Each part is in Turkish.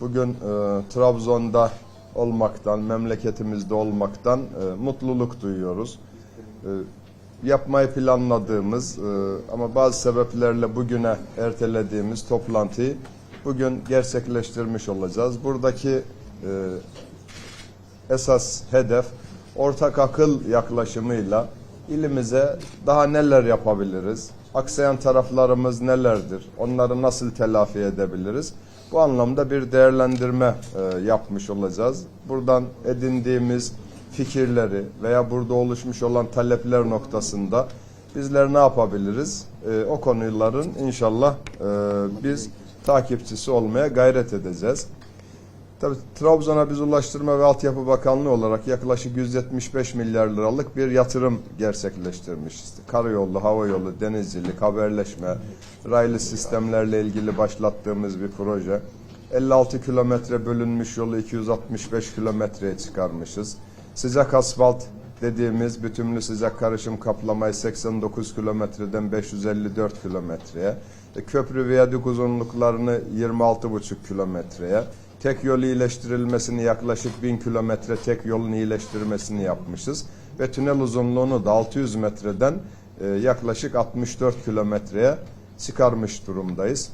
Bugün e, Trabzon'da olmaktan, memleketimizde olmaktan e, mutluluk duyuyoruz. E, yapmayı planladığımız e, ama bazı sebeplerle bugüne ertelediğimiz toplantıyı bugün gerçekleştirmiş olacağız. Buradaki e, esas hedef ortak akıl yaklaşımıyla ilimize daha neler yapabiliriz? Aksayan taraflarımız nelerdir? Onları nasıl telafi edebiliriz? Bu anlamda bir değerlendirme e, yapmış olacağız. Buradan edindiğimiz fikirleri veya burada oluşmuş olan talepler noktasında bizler ne yapabiliriz? E, o konuların inşallah e, biz takipçisi olmaya gayret edeceğiz. Tabii Trabzon'a biz Ulaştırma ve Altyapı Bakanlığı olarak yaklaşık 175 milyar liralık bir yatırım gerçekleştirmişiz. Karayolu, hava yolu, denizcilik, haberleşme, raylı sistemlerle ilgili başlattığımız bir proje. 56 kilometre bölünmüş yolu 265 kilometreye çıkarmışız. Sıcak asfalt dediğimiz bütünlü sıcak karışım kaplamayı 89 kilometreden 554 kilometreye, köprü viyadük uzunluklarını 26,5 kilometreye, tek yol iyileştirilmesini yaklaşık 1000 kilometre tek yolun iyileştirmesini yapmışız ve tünel uzunluğunu da 600 metreden e, yaklaşık 64 kilometreye çıkarmış durumdayız.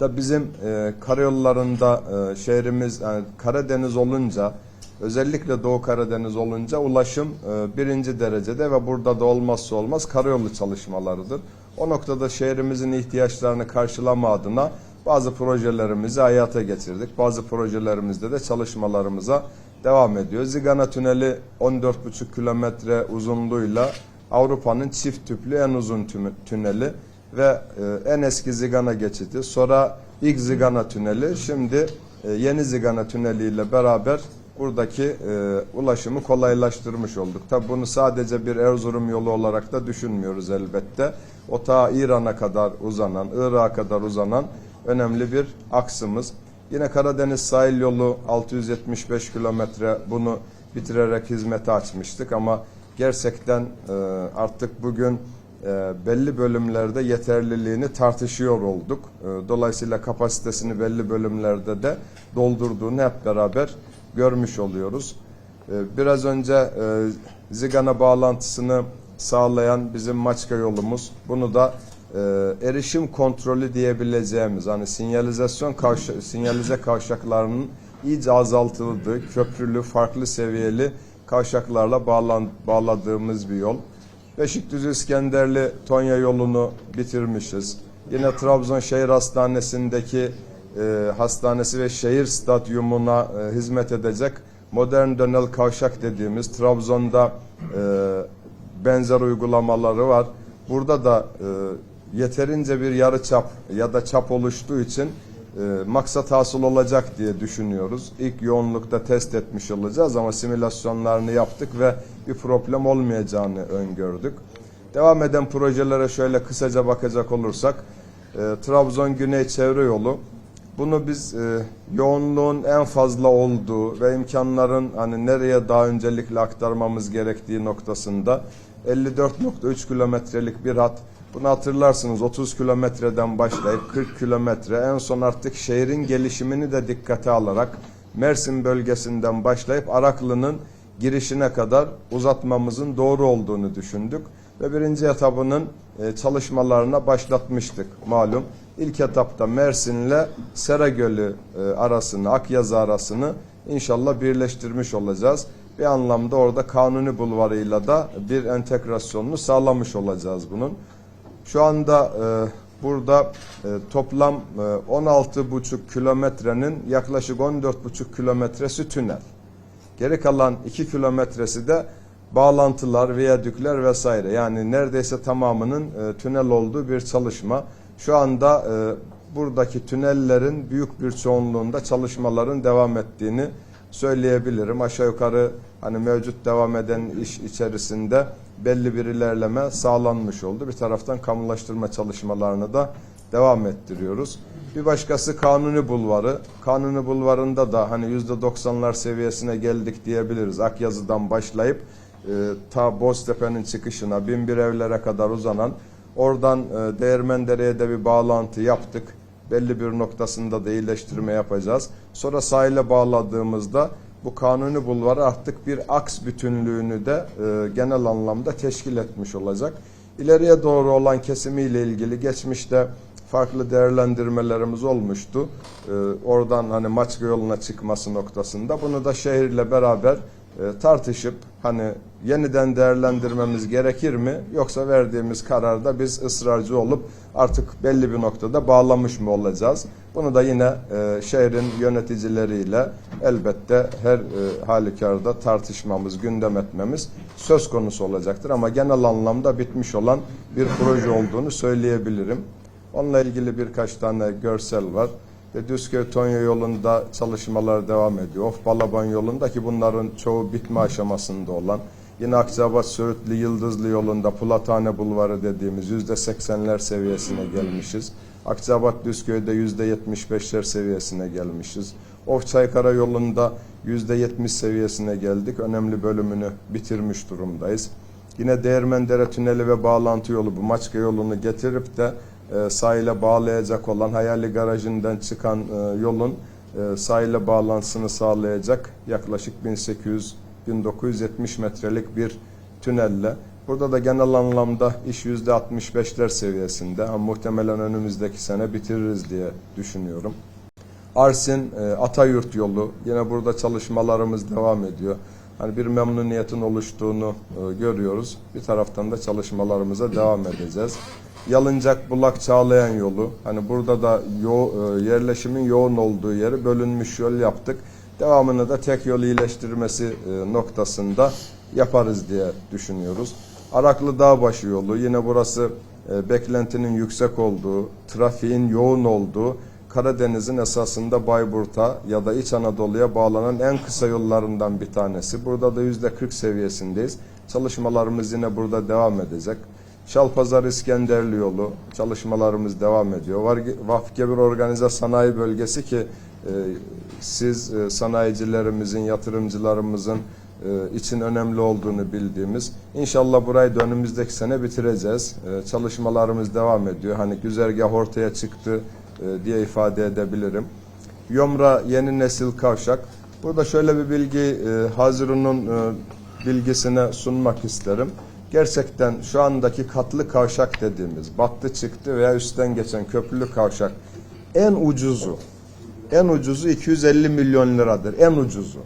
Da bizim e, karayollarında e, şehrimiz yani Karadeniz olunca özellikle Doğu Karadeniz olunca ulaşım e, birinci derecede ve burada da olmazsa olmaz karayolu çalışmalarıdır. O noktada şehrimizin ihtiyaçlarını karşılama adına bazı projelerimizi hayata geçirdik. Bazı projelerimizde de çalışmalarımıza devam ediyor. Zigana Tüneli 14,5 kilometre uzunluğuyla Avrupa'nın çift tüplü en uzun tüneli ve e, en eski Zigana geçidi. Sonra ilk Zigana Tüneli, şimdi e, yeni Zigana Tüneli ile beraber buradaki e, ulaşımı kolaylaştırmış olduk. Tabi bunu sadece bir Erzurum yolu olarak da düşünmüyoruz elbette. O ta İran'a kadar uzanan, Irak'a kadar uzanan önemli bir aksımız. Yine Karadeniz sahil yolu 675 kilometre bunu bitirerek hizmete açmıştık ama gerçekten e, artık bugün e, belli bölümlerde yeterliliğini tartışıyor olduk. E, dolayısıyla kapasitesini belli bölümlerde de doldurduğunu hep beraber görmüş oluyoruz. E, biraz önce e, Zigana bağlantısını sağlayan bizim Maçka yolumuz. Bunu da e, erişim kontrolü diyebileceğimiz hani sinyalizasyon kavşa, sinyalize kavşaklarının iyice azaltıldığı köprülü farklı seviyeli kavşaklarla bağlan, bağladığımız bir yol. Beşikdüzü İskenderli Tonya yolunu bitirmişiz. Yine Trabzon Şehir Hastanesi'ndeki e, hastanesi ve şehir stadyumuna e, hizmet edecek modern dönel kavşak dediğimiz Trabzon'da e, benzer uygulamaları var. Burada da e, yeterince bir yarı çap ya da çap oluştuğu için maksat hasıl olacak diye düşünüyoruz. İlk yoğunlukta test etmiş olacağız ama simülasyonlarını yaptık ve bir problem olmayacağını öngördük. Devam eden projelere şöyle kısaca bakacak olursak, Trabzon Güney Çevre Yolu, bunu biz e, yoğunluğun en fazla olduğu ve imkanların hani nereye daha öncelikle aktarmamız gerektiği noktasında 54.3 kilometrelik bir hat. Bunu hatırlarsınız 30 kilometreden başlayıp 40 kilometre en son artık şehrin gelişimini de dikkate alarak Mersin bölgesinden başlayıp Araklı'nın girişine kadar uzatmamızın doğru olduğunu düşündük ve birinci etabının e, çalışmalarına başlatmıştık malum. İlk etapta Mersin'le Seragölü e, arasını, Akyazı arasını inşallah birleştirmiş olacağız. Bir anlamda orada Kanuni Bulvarı'yla da bir entegrasyonunu sağlamış olacağız bunun. Şu anda e, burada e, toplam e, 16,5 kilometrenin yaklaşık 14,5 kilometresi tünel. Geri kalan 2 kilometresi de bağlantılar, viyadükler vesaire. Yani neredeyse tamamının e, tünel olduğu bir çalışma. Şu anda e, buradaki tünellerin büyük bir çoğunluğunda çalışmaların devam ettiğini söyleyebilirim. Aşağı yukarı hani mevcut devam eden iş içerisinde belli bir ilerleme sağlanmış oldu. Bir taraftan kamulaştırma çalışmalarını da devam ettiriyoruz. Bir başkası Kanuni Bulvarı. Kanuni Bulvarı'nda da hani %90'lar seviyesine geldik diyebiliriz. Akyazı'dan başlayıp e, ta Boztepe'nin çıkışına, binbir evlere kadar uzanan oradan e, Değirmendere'ye de bir bağlantı yaptık. Belli bir noktasında da iyileştirme yapacağız. Sonra sahile bağladığımızda bu Kanuni Bulvarı artık bir aks bütünlüğünü de e, genel anlamda teşkil etmiş olacak. İleriye doğru olan kesimiyle ilgili geçmişte farklı değerlendirmelerimiz olmuştu. Ee, oradan hani Maçka yoluna çıkması noktasında bunu da şehirle beraber e, tartışıp hani yeniden değerlendirmemiz gerekir mi yoksa verdiğimiz kararda biz ısrarcı olup artık belli bir noktada bağlamış mı olacağız? Bunu da yine e, şehrin yöneticileriyle elbette her e, halükarda tartışmamız, gündem etmemiz söz konusu olacaktır. Ama genel anlamda bitmiş olan bir proje olduğunu söyleyebilirim. Onunla ilgili birkaç tane görsel var. Ve Düzköy Tonya yolunda çalışmalar devam ediyor. Of Balaban yolunda ki bunların çoğu bitme aşamasında olan. Yine Akçabat Söğütlü Yıldızlı yolunda Pulathane Bulvarı dediğimiz yüzde seksenler seviyesine gelmişiz. Akçabat Düzköy'de yüzde yetmiş beşler seviyesine gelmişiz. Of Çaykara yolunda yüzde yetmiş seviyesine geldik. Önemli bölümünü bitirmiş durumdayız. Yine Değirmendere Tüneli ve bağlantı yolu bu Maçka yolunu getirip de e, sahile bağlayacak olan Hayali Garajı'ndan çıkan e, yolun e, sahile bağlantısını sağlayacak yaklaşık 1800-1970 metrelik bir tünelle. Burada da genel anlamda iş %65'ler seviyesinde ama muhtemelen önümüzdeki sene bitiririz diye düşünüyorum. Arsin e, Atayurt yolu yine burada çalışmalarımız devam ediyor. Hani bir memnuniyetin oluştuğunu e, görüyoruz. Bir taraftan da çalışmalarımıza devam edeceğiz. Yalıncak Bulak Çağlayan yolu. Hani burada da yo, e, yerleşimin yoğun olduğu yeri bölünmüş yol yaptık. Devamını da tek yol iyileştirmesi e, noktasında yaparız diye düşünüyoruz. Araklı Dağbaşı yolu yine burası e, beklentinin yüksek olduğu, trafiğin yoğun olduğu Karadeniz'in esasında Bayburt'a ya da İç Anadolu'ya bağlanan en kısa yollarından bir tanesi. Burada da yüzde 40 seviyesindeyiz. Çalışmalarımız yine burada devam edecek. Şalpazar İskenderli yolu çalışmalarımız devam ediyor. Vafgebir Organize Sanayi Bölgesi ki e, siz e, sanayicilerimizin, yatırımcılarımızın e, için önemli olduğunu bildiğimiz. İnşallah burayı da önümüzdeki sene bitireceğiz. E, çalışmalarımız devam ediyor. Hani güzergah ortaya çıktı e, diye ifade edebilirim. Yomra yeni nesil kavşak. Burada şöyle bir bilgi e, Hazirun'un e, bilgisine sunmak isterim. Gerçekten şu andaki katlı kavşak dediğimiz battı çıktı veya üstten geçen köprülü kavşak en ucuzu en ucuzu 250 milyon liradır. En ucuzu.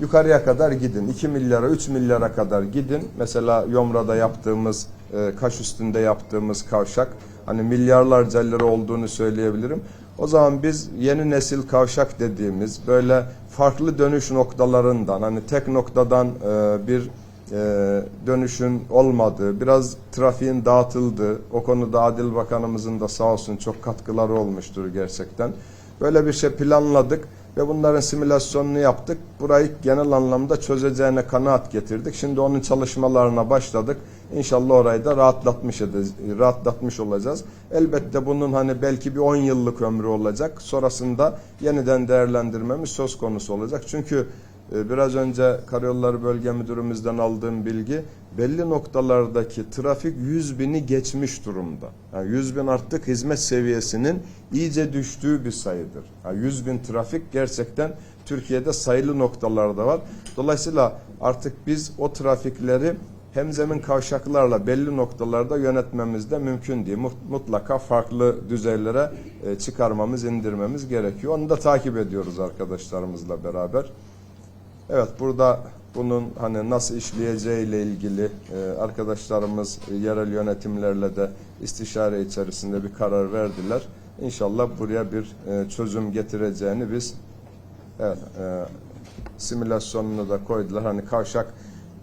Yukarıya kadar gidin. 2 milyara, 3 milyara kadar gidin. Mesela Yomra'da yaptığımız, e, kaş üstünde yaptığımız kavşak hani milyarlarca lira olduğunu söyleyebilirim. O zaman biz yeni nesil kavşak dediğimiz böyle farklı dönüş noktalarından hani tek noktadan e, bir e, dönüşün olmadığı, biraz trafiğin dağıtıldığı, o konuda Adil Bakanımızın da sağ olsun çok katkıları olmuştur gerçekten. Böyle bir şey planladık ve bunların simülasyonunu yaptık. Burayı genel anlamda çözeceğine kanaat getirdik. Şimdi onun çalışmalarına başladık. İnşallah orayı da rahatlatmış edeceğiz, rahatlatmış olacağız. Elbette bunun hani belki bir 10 yıllık ömrü olacak. Sonrasında yeniden değerlendirmemiz söz konusu olacak. Çünkü biraz önce Karayolları Bölge Müdürümüzden aldığım bilgi belli noktalardaki trafik 100 bini geçmiş durumda. Yani 100 bin artık hizmet seviyesinin iyice düştüğü bir sayıdır. Yani 100 bin trafik gerçekten Türkiye'de sayılı noktalarda var. Dolayısıyla artık biz o trafikleri hemzemin kavşaklarla belli noktalarda yönetmemiz de mümkün değil. Mutlaka farklı düzeylere e, çıkarmamız, indirmemiz gerekiyor. Onu da takip ediyoruz arkadaşlarımızla beraber. Evet burada bunun hani nasıl işleyeceği ile ilgili e, arkadaşlarımız e, yerel yönetimlerle de istişare içerisinde bir karar verdiler. İnşallah buraya bir e, çözüm getireceğini biz evet, simülasyonunu da koydular. Hani kavşak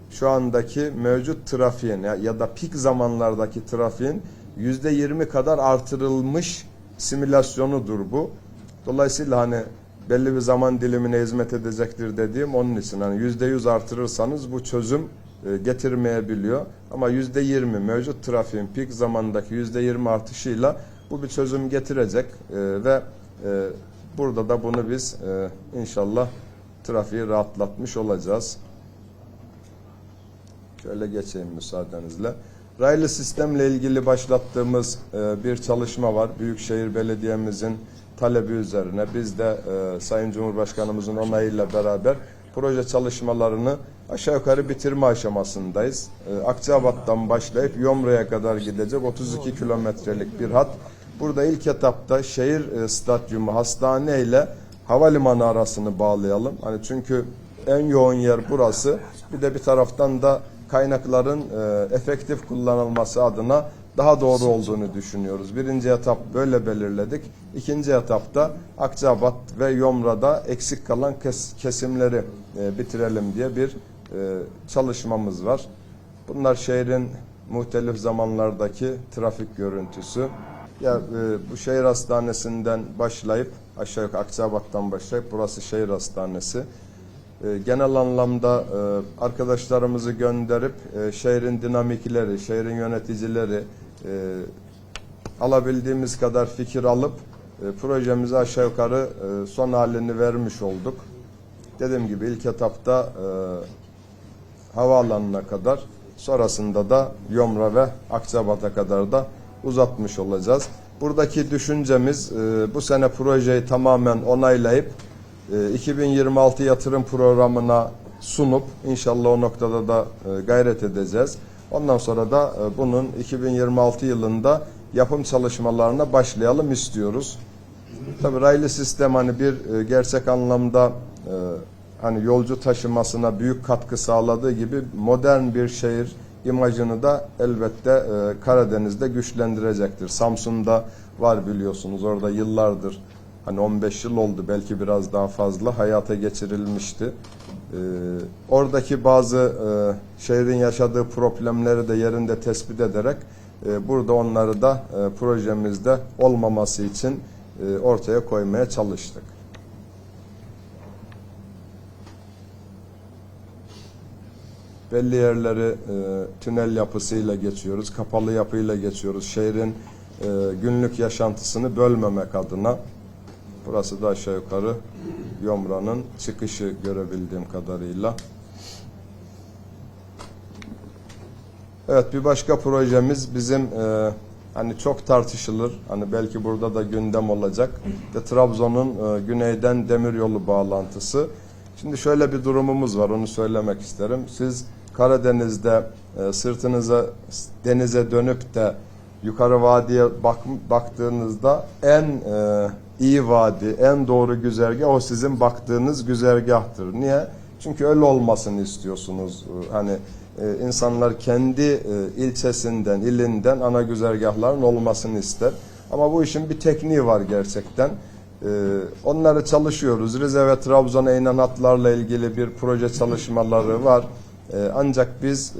şu andaki mevcut trafiğin ya, ya da pik zamanlardaki trafiğin yüzde yirmi kadar artırılmış simülasyonudur bu. Dolayısıyla hani belli bir zaman dilimine hizmet edecektir dediğim onun için. Yüzde yüz artırırsanız bu çözüm e, getirmeyebiliyor. Ama yüzde yirmi mevcut trafiğin pik zamandaki yüzde yirmi artışıyla Bu bir çözüm getirecek e, ve e, burada da bunu biz inşallah trafiği rahatlatmış olacağız. Şöyle geçeyim müsaadenizle. Raylı sistemle ilgili başlattığımız bir çalışma var. Büyükşehir Belediye'mizin talebi üzerine biz de e, Sayın Cumhurbaşkanımızın onayıyla beraber proje çalışmalarını aşağı yukarı bitirme aşamasındayız. E, Akçabat'tan başlayıp Yomra'ya kadar gidecek 32 kilometrelik bir hat. Burada ilk etapta şehir e, stadyumu, hastane ile havalimanı arasını bağlayalım. Hani çünkü en yoğun yer burası. Bir de bir taraftan da kaynakların e, efektif kullanılması adına daha doğru olduğunu düşünüyoruz. Birinci etap böyle belirledik. İkinci etapta Akçabat ve Yomra'da eksik kalan kes- kesimleri e, bitirelim diye bir e, çalışmamız var. Bunlar şehrin muhtelif zamanlardaki trafik görüntüsü. Ya e, bu şehir hastanesinden başlayıp aşağı yukarı Akçabat'tan başlayıp burası şehir hastanesi. E, genel anlamda e, arkadaşlarımızı gönderip e, şehrin dinamikleri, şehrin yöneticileri e, alabildiğimiz kadar fikir alıp e, projemize aşağı yukarı e, son halini vermiş olduk. Dediğim gibi ilk etapta e, havaalanına kadar sonrasında da Yomra ve Akçabat'a kadar da uzatmış olacağız. Buradaki düşüncemiz e, bu sene projeyi tamamen onaylayıp e, 2026 yatırım programına sunup inşallah o noktada da e, gayret edeceğiz. Ondan sonra da e, bunun 2026 yılında yapım çalışmalarına başlayalım istiyoruz. Tabii raylı sistem hani bir e, gerçek anlamda e, hani yolcu taşımasına büyük katkı sağladığı gibi modern bir şehir imajını da elbette Karadeniz'de güçlendirecektir. Samsun'da var biliyorsunuz orada yıllardır hani 15 yıl oldu belki biraz daha fazla hayata geçirilmişti. E, oradaki bazı e, şehrin yaşadığı problemleri de yerinde tespit ederek e, burada onları da e, projemizde olmaması için e, ortaya koymaya çalıştık. Belli yerleri e, tünel yapısıyla geçiyoruz, kapalı yapıyla geçiyoruz. Şehrin e, günlük yaşantısını bölmemek adına. Burası da aşağı yukarı Yomra'nın çıkışı görebildiğim kadarıyla. Evet bir başka projemiz bizim e, hani çok tartışılır. Hani belki burada da gündem olacak. De Trabzon'un e, güneyden demiryolu bağlantısı. Şimdi şöyle bir durumumuz var onu söylemek isterim. Siz Karadeniz'de e, sırtınıza denize dönüp de yukarı vadiye bak, baktığınızda en e, iyi vadi, en doğru güzergah o sizin baktığınız güzergahtır. Niye? Çünkü öyle olmasını istiyorsunuz. Hani e, insanlar kendi e, ilçesinden, ilinden ana güzergahların olmasını ister. Ama bu işin bir tekniği var gerçekten. E, onları çalışıyoruz. Rize ve Trabzon'a inen hatlarla ilgili bir proje çalışmaları var. Ancak biz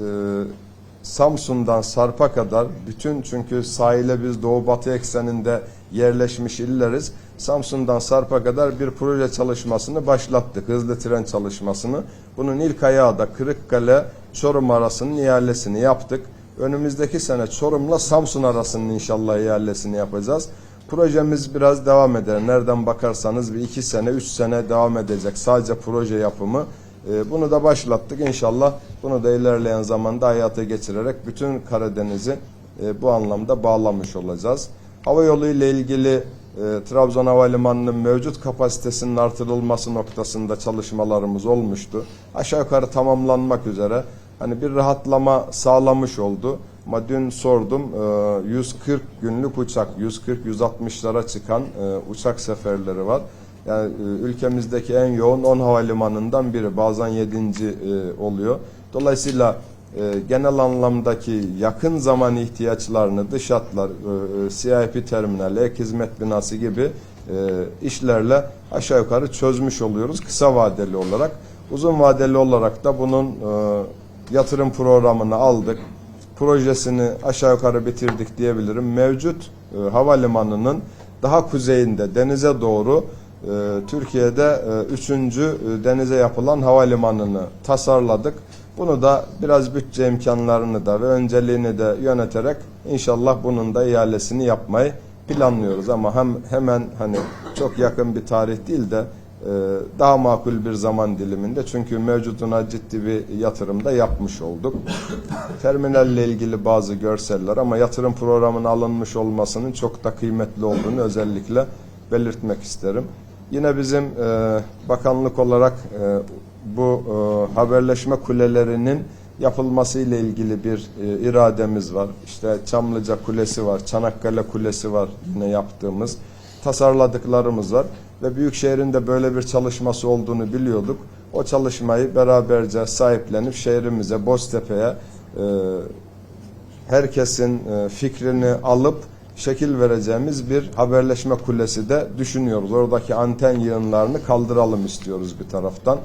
Samsun'dan Sarp'a kadar bütün çünkü sahile biz doğu batı ekseninde yerleşmiş illeriz. Samsun'dan Sarp'a kadar bir proje çalışmasını başlattık. Hızlı tren çalışmasını. Bunun ilk ayağı da Kırıkkale Çorum arasının ihalesini yaptık. Önümüzdeki sene Çorum'la Samsun arasının inşallah ihalesini yapacağız. Projemiz biraz devam eder. Nereden bakarsanız bir iki sene, üç sene devam edecek. Sadece proje yapımı. Ee, Bunu da başlattık inşallah. Bunu da ilerleyen zamanda hayata geçirerek bütün Karadeniz'i e, bu anlamda bağlamış olacağız. Hava yolu ile ilgili e, Trabzon Havalimanı'nın mevcut kapasitesinin artırılması noktasında çalışmalarımız olmuştu. Aşağı yukarı tamamlanmak üzere. Hani bir rahatlama sağlamış oldu. Ama dün sordum e, 140 günlük uçak, 140-160'lara çıkan e, uçak seferleri var. Yani e, ülkemizdeki en yoğun 10 havalimanından biri. Bazen 7. e, oluyor. Dolayısıyla e, genel anlamdaki yakın zaman ihtiyaçlarını dış hatlar, CIP terminali, ek hizmet binası gibi işlerle aşağı yukarı çözmüş oluyoruz kısa vadeli olarak. Uzun vadeli olarak da bunun yatırım programını aldık. Projesini aşağı yukarı bitirdik diyebilirim. Mevcut havalimanının daha kuzeyinde denize doğru Türkiye'de e, üçüncü e, denize yapılan havalimanını tasarladık. Bunu da biraz bütçe imkanlarını da ve önceliğini de yöneterek inşallah bunun da ihalesini yapmayı planlıyoruz ama hem hemen hani çok yakın bir tarih değil de e, daha makul bir zaman diliminde çünkü mevcuduna ciddi bir yatırım da yapmış olduk. Terminalle ilgili bazı görseller ama yatırım programına alınmış olmasının çok da kıymetli olduğunu özellikle belirtmek isterim. Yine bizim e, bakanlık olarak e, bu e, haberleşme kulelerinin yapılması ile ilgili bir e, irademiz var. İşte Çamlıca Kulesi var, Çanakkale Kulesi var yine yaptığımız. Tasarladıklarımız var ve Büyükşehir'in de böyle bir çalışması olduğunu biliyorduk. O çalışmayı beraberce sahiplenip şehrimize, Boztepe'ye e, herkesin e, fikrini alıp şekil vereceğimiz bir haberleşme kulesi de düşünüyoruz. Oradaki anten yığınlarını kaldıralım istiyoruz bir taraftan.